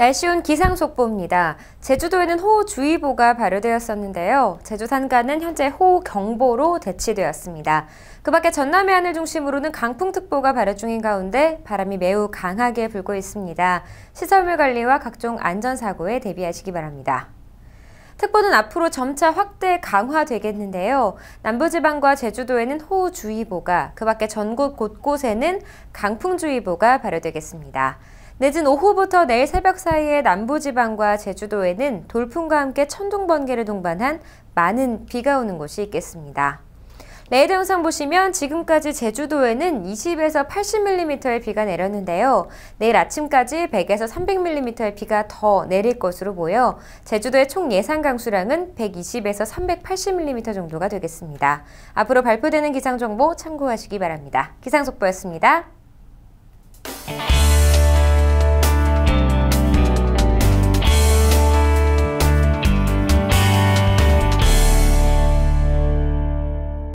날씨온 기상 속보입니다. 제주도에는 호우주의보가 발효되었었는데요. 제주 산간은 현재 호우경보로 대치되었습니다. 그 밖에 전남해 안을 중심으로는 강풍특보가 발효 중인 가운데 바람이 매우 강하게 불고 있습니다. 시설물 관리와 각종 안전사고에 대비하시기 바랍니다. 특보는 앞으로 점차 확대 강화되겠는데요. 남부지방과 제주도에는 호우주의보가, 그 밖에 전국 곳곳에는 강풍주의보가 발효되겠습니다. 늦은 오후부터 내일 새벽 사이에 남부지방과 제주도에는 돌풍과 함께 천둥 번개를 동반한 많은 비가 오는 곳이 있겠습니다. 레이더 영상 보시면 지금까지 제주도에는 20에서 80mm의 비가 내렸는데요. 내일 아침까지 100에서 300mm의 비가 더 내릴 것으로 보여 제주도의 총 예상 강수량은 120에서 380mm 정도가 되겠습니다. 앞으로 발표되는 기상정보 참고하시기 바랍니다. 기상속보였습니다.